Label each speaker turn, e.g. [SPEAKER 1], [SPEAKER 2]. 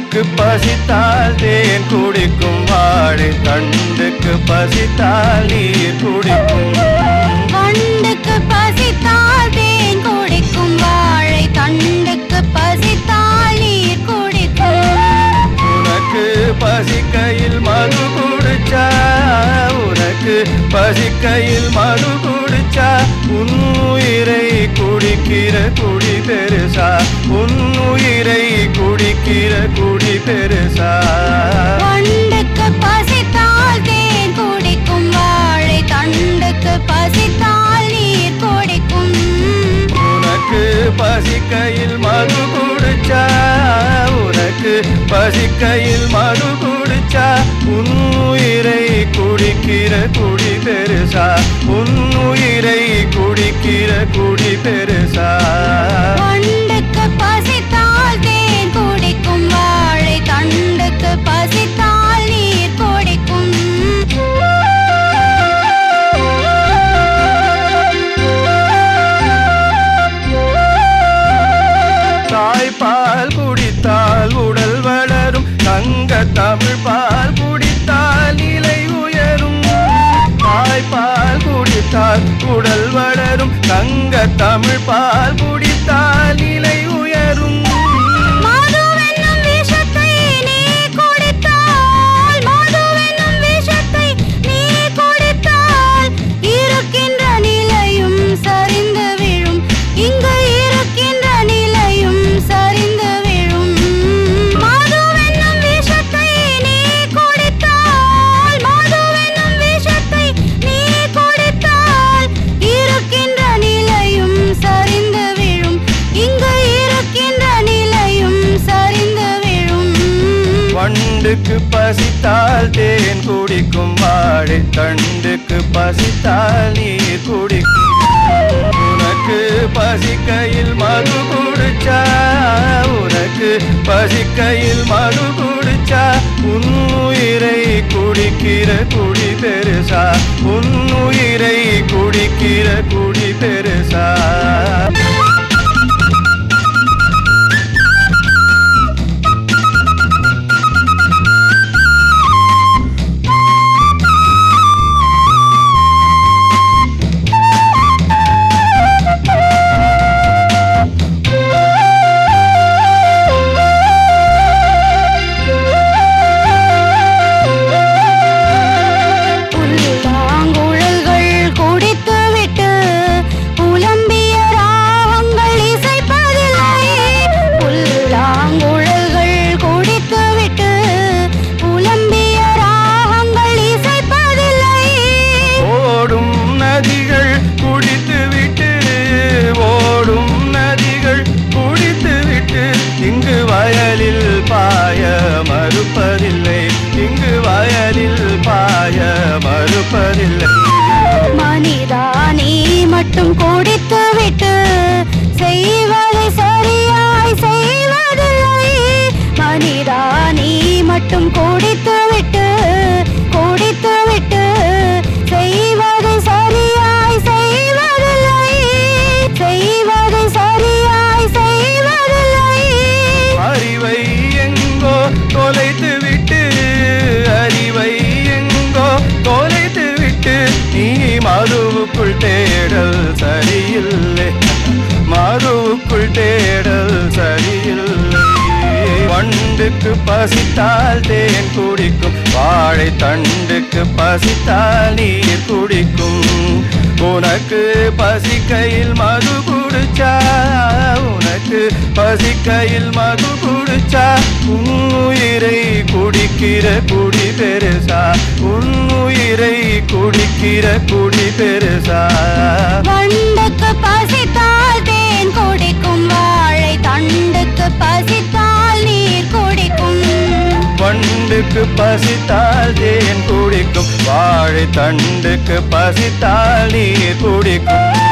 [SPEAKER 1] வண்டுக்கு பசித்தால் தேன் குடிக்கும் வாழை தண்டுக்கு பசித்தால் நீர் குடிக்கும் பசிக்கையில் மது குடிச்சா உன் உயிரை குடிக்கிற குடி பெருசா? உன் உயிரை குடிக்கிற குடி பெருசா? பசிக்கையில் மது குடிச்சா உனக்கு பசிக்கையில் மது குடிக்கிற குடி பெருசா? உன் உயிரை குடிக்கிற குடி பெருசா?
[SPEAKER 2] வண்டுக்கு பசித்தால் தேன் குடிக்கும் வாழை. தண்டுக்கு பசித்தால் நீர் குடிக்கும்.
[SPEAKER 1] தாய்ப்பால் குடித்தால் உடல் வளரும். தங்க தமிழ் தமிழ் பால் தண்டுக்கு பசித்தால் தேன் குடிக்கும் வாழை தண்டுக்கு பசித்தால் நீர் குடிக்கும். உனக்கு பசிக்கையில் மது குடிச்சா உனக்கு பசிக்கையில் மது குடிச்சா உன் உயிரை குடிக்கிற குடி பெருசா. உன் உயிரை குடிக்கிற குடி மறுப்பதில்லை. இங்கு வயலில் பாய மறுப்பதில்லை.
[SPEAKER 2] மனிதா மட்டும் மட்டும் குடித்துவிட்டு செய்வதை சரியாய் செய்வதில்லை. மனிதா மட்டும் குடித்துவிட்டு
[SPEAKER 1] மதுவுக்குள் தேடல் சரியில்லை. வண்டுக்கு பசித்தால் தேன் குடிக்கும். வாழை தண்டுக்கு பசித்தால் நீர் குடிக்கும். உனக்கு பசிக்கையில் மது குடிச்சா உனக்கு பசிக்கையில் மது குடிச்சா உன் உயிரை குடிக்கிற குடி பெருசா உன் உயிரை குடிக்கிற குடி
[SPEAKER 2] பெரு தண்டுக்கு
[SPEAKER 1] பசித்தால் தேன் குடிக்கும். வாழை தண்டுக்கு பசித்தால் நீர் குடிக்கும்.